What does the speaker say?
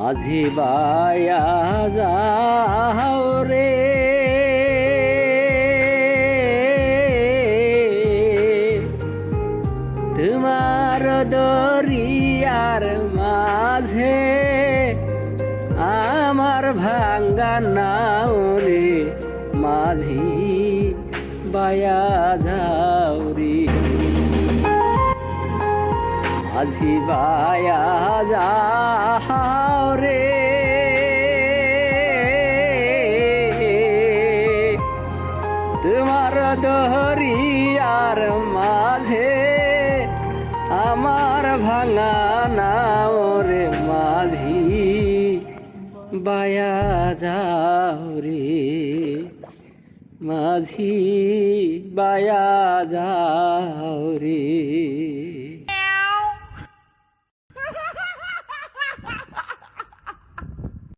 মাঝি বায়া যাও রে। তোমার দরিয়ার মাঝে আমার ভাঙ্গা নাও রে, মাঝি বায়া যাও রে। মাঝি বায়া যাও তোমার দহরিয়ার মাঝে আমার ভাঙা নাও রে মাঝি, বায়া যাও রে মাঝি, বায়া যাও রে।